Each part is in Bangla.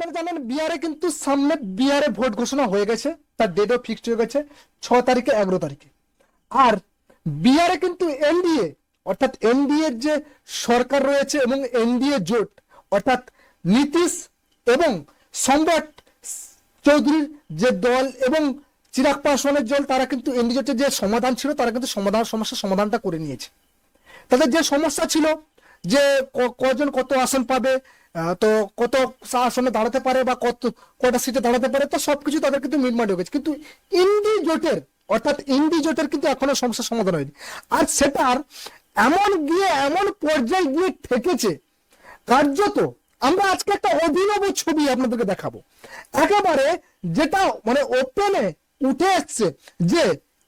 আপনারা জানেন বিহারে কিন্তু সামনে বিহারে ভোট ঘোষণা হয়ে গেছে, তার ডেটও ফিক্সড হয়ে গেছে ছ তারিখে, এগারো তারিখে। আর বিহারে কিন্তু এনডিএ, অর্থাৎ এনডিএ যে সরকার রয়েছে এবং এনডিএ জোট, অর্থাৎ নীতিশ এবং সম্রাট চৌধুরীর যে দল এবং চিরাগ পাসওয়ানের দল, তারা কিন্তু এনডি জোটের যে সমাধান ছিল, তারা কিন্তু সমাধান, সমস্যার সমাধানটা করে নিয়েছে। তাদের যে সমস্যা ছিল যে কজন কত আসন পাবে তো কত আসনে দাঁড়াতে পারে বা কত কটা সিটে দাঁড়াতে পারে, তো সবকিছু তাদের কিন্তু মিটমাট হয়ে গেছে কিন্তু ইন্ডি জোটের, অর্থাৎ ইন্ডি জোটের কিন্তু এখনও সমস্যার সমাধান হয়নি। আর সেটার এমন গিয়ে, এমন পর্যায়ে গিয়ে ঠেকেছে, কার্যত আমরা আজকে একটা অভিনব ছবি আপনাদেরকে দেখাবো। একেবারে যেটা মানে ওপেনে উঠে এসছে যে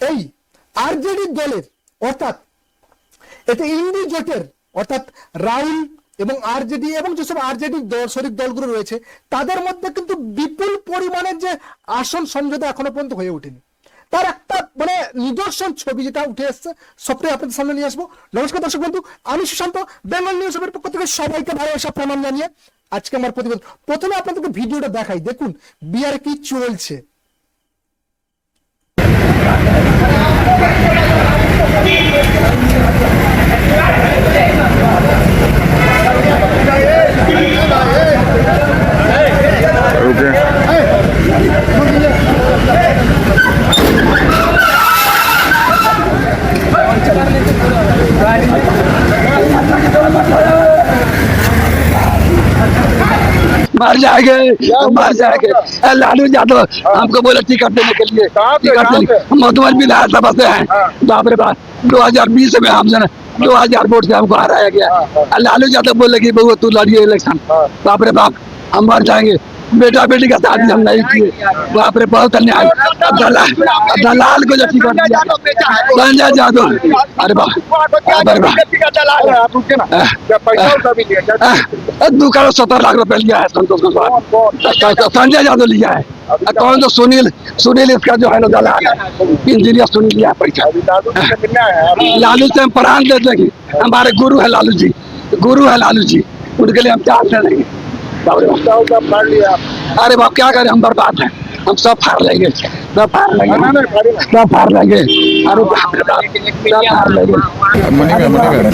এই আরজেডি দলের, অর্থাৎ এতে ইন্ডি জোটের, অর্থাৎ রাহুল এবং আরজেডি এবং যেসব আরজেডি দল, শরিক দলগুলো রয়েছে, তাদের মধ্যে কিন্তু বিপুল পরিমাণের যে আসন সমঝোতা এখনও পর্যন্ত হয়ে ওঠেনি। তার একটা মানে নিদর্শন ছবি যেটা উঠে এসছে, সবটাই আপনাদের সামনে নিয়ে আসব। নমস্কার দর্শক বন্ধু, আমি সুশান্ত, বেঙ্গল নিউজ এর পক্ষ থেকে সবাইকে ভালোবাসা, প্রণাম জানিয়ে আজকে আমার প্রতিবেদন। প্রথমে আপনাদেরকে ভিডিওটা দেখাই। দেখুন বিহারে কি চলছে। मर जाएँगे मर जाएँगे। लालू यादव हमको बोले टिकट देने के लिए। टिकट कहाँ देने हम मधुबन विधानसभा से। हैं। बाप रे बाप दो हज़ार बीस में हम जन दो हज़ार वोट से हमको हराया गया। ए, लालू यादव बोले कि बहु तू लड़िए इलेक्शन। बाप रे बाप हम मर जाएँगे। बेटा बेटी का शादी हम नहीं किए। बाप रे बहुत अन्याय। दलाल को जो टिकट दिया। संजय यादव अरे बाप। अरे बाप। दो करोड़ सत्तर लाख रुपए लिया है संतोष कुशवाहा संजय यादव लिया है? कौन तो सुनील सुनील इसका जो है ना दलाल इंजीनियर सुनील लिया है पैसा। लालू से हम प्राण दे देंगे। हमारे गुरु है लालू जी। गुरु है लालू जी। उनके लिए हम जान दे बाप अरे बाप क्या करें हम बर्बाद हैं। हम सब फाड़ लेंगे। सब फाड़ लेंगे। सब फाड़ लेंगे। अरे बाप रे बाप सब फाड़ लेंगे। मनी में मनी में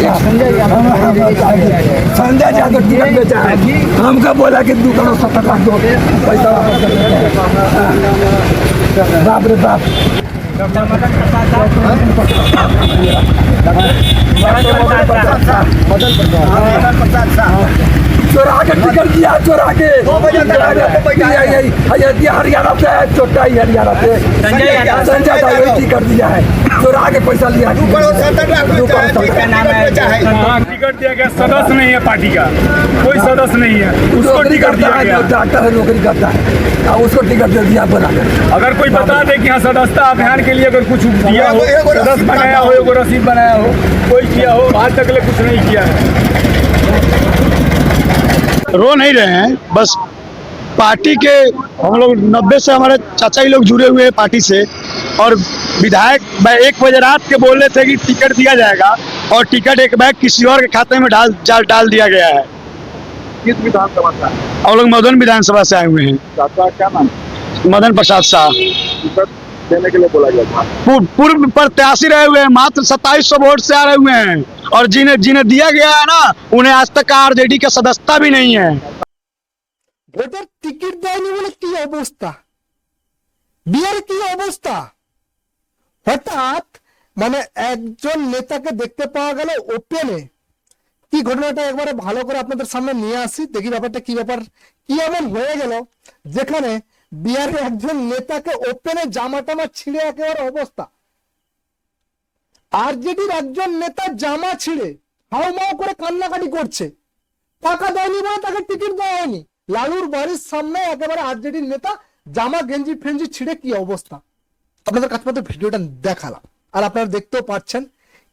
संजय यादव टिकट बेचा है हमको बोला कि दो करोड़ सत्तर लाख दो। पैसा वापस कर देंगे। चोरा के टिकट दिया चोरा के हरियाणा से है छोटा ही हरियाणा से संजय टिकट दिया है चोरा के पैसा लिया टिकट दिया गया सदस्य नहीं है पार्टी का कोई सदस्य नहीं है उसको टिकट दिया है गया डॉक्टर है नौकरी करता है उसको टिकट दे दिया बोला अगर कोई बता दे कि हाँ सदस्यता अभियान के लिए अगर कुछ दिया हो सदस्य बनाया हो एगो रसीद बनाया हो कोई किया हो आज तक ले कुछ नहीं किया है। रो नहीं रहे हैं बस पार्टी के हम लोग नब्बे से हमारे चाचा ही लोग जुड़े हुए हैं पार्टी से और विधायक भाई एक बजे रात के बोल रहे थे कि टिकट दिया जाएगा और टिकट एक बैग किसी और के खाते में डाल डाल, दिया गया है। किस विधानसभा का हम लोग मदन विधानसभा से आए हुए हैं। चाचा क्या नाम? मदन प्रसाद शाह। देने के लिए बोला गया था पूर्व पूर्व प्रत्याशी रहे हुए हैं मात्र सत्ताईस सौ वोट से आ रहे हुए हैं और जिन्हें जिन्हें दिया गया है ना उन्हें आज तक आरजेडी का सदस्यता भी नहीं है ভোটের টিকিট দেয়নি বলে কি অবস্থা বিহারে কি অবস্থা হঠাৎ মানে একজন নেতাকে দেখতে পাওয়া গেল ওপেনে কি ঘটনাটা একবারে ভালো করে আপনাদের সামনে নিয়ে আসি দেখি ব্যাপারটা কি ব্যাপার কি এমন হয়ে গেল যেখানে বিহারে একজন নেতাকে ওপেনে জামা টামা ছিঁড়ে একেবারে অবস্থা। আরজেডির একজন নেতা জামা ছিঁড়ে, হাউমাউ করে কান্নাকাটি করছে। টাকা দেয়নি বলে তাকে টিকিট দেওয়া হয়নি। লালুর বাড়ির সামনে একেবারে আরজেডির নেতা জামা, গেঞ্জি, ফেঞ্জি ছিঁড়ে কি অবস্থা? আপনাদের কাছে মাত্র ভিডিওটা দেখালাম। আর আপনারা দেখতেও পাচ্ছেন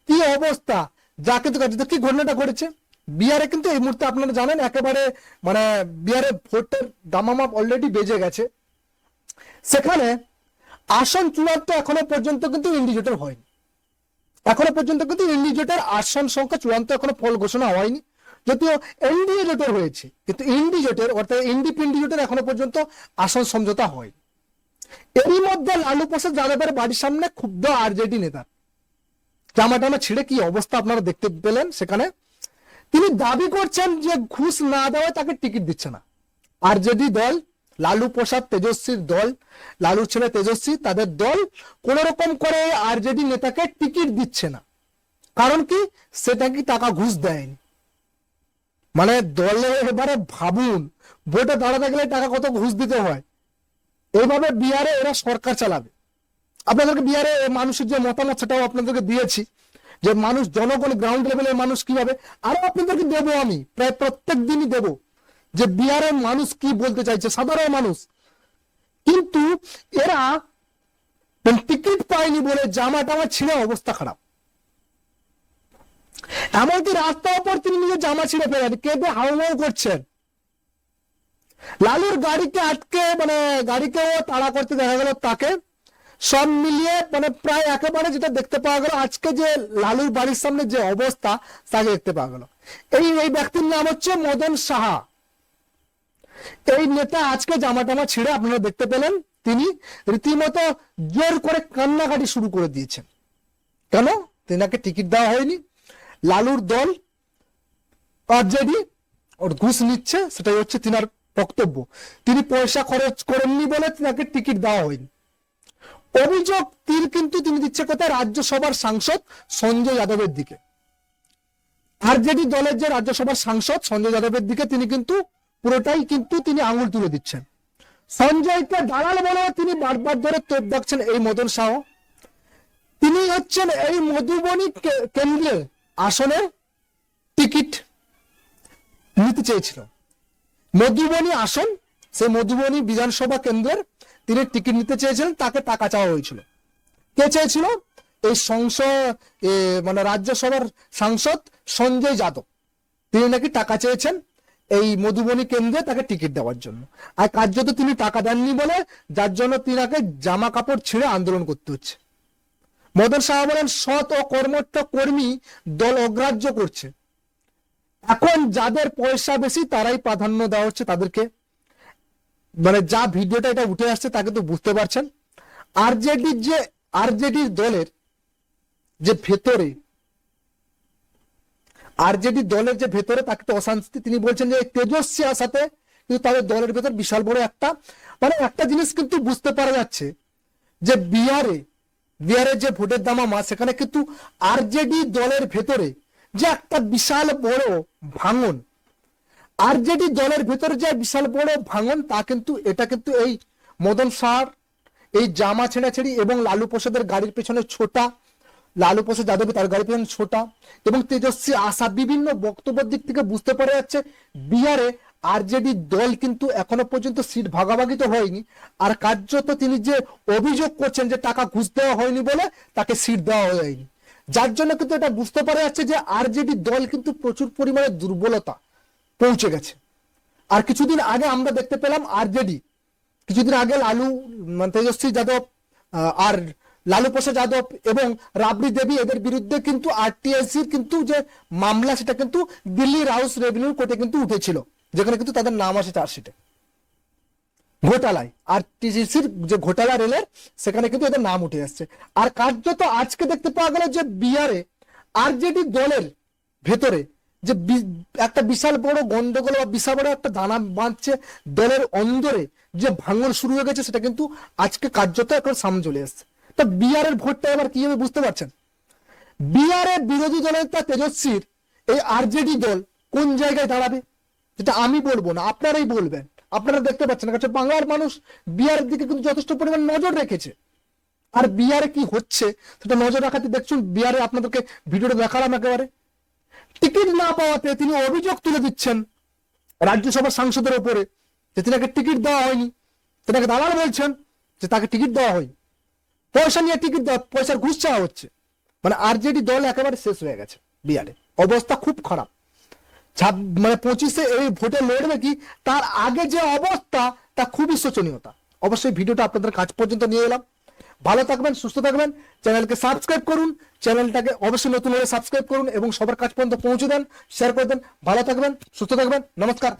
কি অবস্থা। যা কিন্তু কার্যত কি ঘটনাটা ঘটেছে? বিহারে কিন্তু এই মুহূর্তে আপনারা জানেন একেবারে মানে বিহারে ভোটের দামামাপ অলরেডি বেজে গেছে। সেখানে আসন চূড়ান্ত এখনও পর্যন্ত কিন্তু ইন্ডিজোটের হয়নি। এখনও পর্যন্ত কিন্তু ইন্ডিজোটের আসন সংখ্যা চূড়ান্ত এখনও ফল ঘোষণা হয়নি। যদিও এনডিএ হয়েছে, কিন্তু ইন্ডি অর্থাৎ জোটের এখনও পর্যন্ত আসন সমঝোতা হয় এরই মধ্যে লালু প্রসাদ যাদবের বাড়ির সামনে ক্ষুব্ধ আরজেডি নেতা। জামা টামা ছিঁড়ে কি অবস্থা আপনারা দেখতে পেলেন সেখানে? তিনি দাবি করছেন যে ঘুষ না দেওয়ায় তাকে টিকিট দিচ্ছে না। আরজেডি দল লালু প্রসাদ তেজস্বীর দল লালুর ছেলে তেজস্বী, তাদের দল কোন রকম করে আরজেডি নেতাকে টিকিট দিচ্ছে না। কারণ কি? সেটা কি টাকা ঘুষ দেয়নি। মানে দলে এবারে ভাবুন, ভোটে দাঁড়াতে গেলে টাকা কত ঘুষ দিতে হয়? এইভাবে বিহারে এরা সরকার চালাবে। আপনাদেরকে বিহারে মানুষের যে মতামত সেটাও আপনাদেরকে দিয়েছি, যে মানুষ জনগণ গ্রাউন্ড লেভেলের মানুষ কীভাবে? আরও আপনাদেরকে দেবো আমি, প্রায় প্রত্যেক দিনই দেব। যে বিহারের মানুষ কি বলতে চাইছে? সাধারণ মানুষ। কিন্তু এরা টিকিট পায়নি বলে জামা টামা ছিঁড়ে অবস্থা খারাপ। এমনকি রাস্তার উপর তিনি নিজের জামা ছিঁড়ে ফেলেন। কেঁদে হাউমাউ করছেন। লালুর গাড়িকে আটকে মানে গাড়িকেও তাড়া করতে দেখা গেল তাকে। সব মিলিয়ে মানে প্রায় একেবারে যেটা দেখতে পাওয়া গেল, আজকে যে লালুর বাড়ির সামনে যে অবস্থা, তাকে দেখতে পাওয়া গেল। এই এই ব্যক্তির নাম হচ্ছে মদন সাহা। এই নেতা আজকে জামা টামা ছিঁড়ে আপনারা দেখতে পেলেন, তিনি রীতিমতো জোর করে কান্নাকাটি শুরু করে দিয়েছেন। কেন? তেনাকে টিকিট দেওয়া হয়নি। লালুর দল, আরজেডি, ওর ঘুষ নিচ্ছে, সেটাই হচ্ছে তিনার বক্তব্য। তিনি পয়সা খরচ করেননি বলে তিনাকে টিকিট দেওয়া হয়নি। অভিযোগ তীর কিন্তু তিনি দিচ্ছে কোথায়? রাজ্যসভার সাংসদ সঞ্জয় যাদবের দিকে। আরজেডি দলের যে রাজ্যসভার সাংসদ সঞ্জয় যাদবের দিকে তিনি কিন্তু পুরোটাই কিন্তু তিনি আঙুল তুলে দিচ্ছেন। সঞ্জয়কে দালাল বলে তিনি বারবার ধরে তোপ ডাকছেন এই মদন শাহ তিনি হচ্ছেন এই মধুবনী কেন্দ্রে আসনে টিকিট নিতে চেয়েছিল। মধুবনী আসন, সেই মধুবনী বিধানসভা কেন্দ্রের তিনি টিকিট নিতে চেয়েছিলেন, তাকে টাকা চাওয়া হয়েছিল। কে চেয়েছিল? এই সংসদ মানে রাজ্যসভার সাংসদ সঞ্জয় যাদব। তিনি নাকি টাকা চেয়েছেন এই মধুবনী কেন্দ্রে তাকে টিকিট দেওয়ার জন্য। আর কার্যত তিনি টাকা দেননি বলে যার জন্য তিনাকে জামা কাপড় ছিঁড়ে আন্দোলন করতে হচ্ছে। মদন শাহ বলেন, সৎ ও কর্মঠ কর্মী দল অগ্রাহ্য করছে। এখন যাদের পয়সা বেশি, তারাই প্রাধান্য দেওয়া হচ্ছে তাদেরকে। মানে যা ভিডিওটা এটা উঠে আসছে তাকে তো বুঝতে পারছেন। আরজেডির যে আরজেডির দলের যে ভেতরে আরজেডি দলের যে ভেতরে তাকে তো অশান্তি তিনি বলছেন যে তেজস্বী আসাতে কিন্তু তাদের দলের ভেতর বিশাল বড় একটা মানে একটা জিনিস কিন্তু বুঝতে পারা যাচ্ছে যে বিহারে, বিহারের যে ভোটের দামামা সেখানে কিন্তু আরজেডি দলের ভেতরে যে একটা বিশাল বড় ভাঙন, আরজেডি দলের ভেতরে যে বিশাল বড় ভাঙন, তা কিন্তু, এটা কিন্তু এই মদন শাহর এই জামা ছেঁড়াছেড়ি এবং লালু প্রসাদের গাড়ির পেছনে ছোটা লালু প্রসাদ যাদব তার গাড়ির পেছনে ছোটা। এবং তেজস্বী আশা বিভিন্ন বক্তব্যের দিক থেকে বুঝতে পারা যাচ্ছে, বিহারে আরজেডি দল কিন্তু এখনও পর্যন্ত সিট ভাগাভাগি তো হয়নি। আর কার্যত তিনি যে অভিযোগ করছেন যে টাকা ঘুষ দেওয়া হয়নি বলে তাকে সিট দেওয়া হয়নি। যার জন্য কিন্তু এটা বুঝতে পারা যাচ্ছে যে আরজেডি দল কিন্তু প্রচুর পরিমাণে দুর্বলতা পৌঁছে গেছে। আর কিছুদিন আগে আমরা দেখতে পেলাম আরজেডি, কিছুদিন আগে লালু, তেজস্বী যাদব আর লালু প্রসাদ যাদব এবং রাবড়ি দেবী, এদের বিরুদ্ধে কিন্তু আরটিআইসির কিন্তু যে মামলা, সেটা কিন্তু দিল্লির হাউস রেভিনিউ কোর্টে কিন্তু উঠেছিল, যেখানে কিন্তু তাদের নাম আসে চার্জশিটে। ঘোটালায় আর টিসিসির যে ঘোটালা রেলের, সেখানে কিন্তু এদের নাম উঠে আসছে। আর কার্যত আজকে দেখতে পাওয়া গেল যে বিহারে আরজেডি দলের ভেতরে যে একটা বিশাল বড় গন্ডগোল বা বিশাল বড় একটা দানা বাঁধছে দলের অন্দরে যে ভাঙন শুরু হয়ে গেছে, সেটা কিন্তু আজকে কার্যত এখন সামনে চলে আসছে তা বিহারের ভোটটা এবার কি হবে বুঝতে পারছেন? বিহারের বিরোধী দলের তা তেজস্বীর, এই আরজেডি দল কোন জায়গায় দাঁড়াবে? যেটা আমি বলব না, আপনারাই বলবেন। আপনারা দেখতে পাচ্ছেন, কারণ বাংলার মানুষ বিহারের দিকে কিন্তু যথেষ্ট পরিমাণ নজর রেখেছে। আর বিহারে কি হচ্ছে, সেটা নজর রাখাতে দেখছুন বিহারে আপনাদেরকে ভিডিওটা দেখালাম একেবারে। টিকিট না পাওয়াতে তিনি অভিযোগ তুলে দিচ্ছেন রাজ্যসভার সাংসদের উপরে যে, তিনাকে টিকিট দেওয়া হয়নি। তিনাকে দালাল বলছেন যে, তাকে টিকিট দেওয়া হয়নি। পয়সা নিয়ে টিকিট পয়সার ঘুষ চাওয়া হচ্ছে। মানে আরজেডি দল একেবারে শেষ হয়ে গেছে বিহারে। অবস্থা খুব খারাপ। মানে পঁচিশে এই ভোটে লড়বে কি? তার আগে যে অবস্থা, তা খুবই শোচনীয়তা। অবশ্যই ভিডিওটা আপনাদের কাছ পর্যন্ত নিয়ে এলাম। ভালো থাকবেন, সুস্থ থাকবেন। চ্যানেলকে সাবস্ক্রাইব করুন। চ্যানেলটাকে অবশ্যই নতুন হলে সাবস্ক্রাইব করুন এবং সবার কাছ পর্যন্ত পৌঁছে দেন শেয়ার করে দেন। ভালো থাকবেন, সুস্থ থাকবেন। নমস্কার।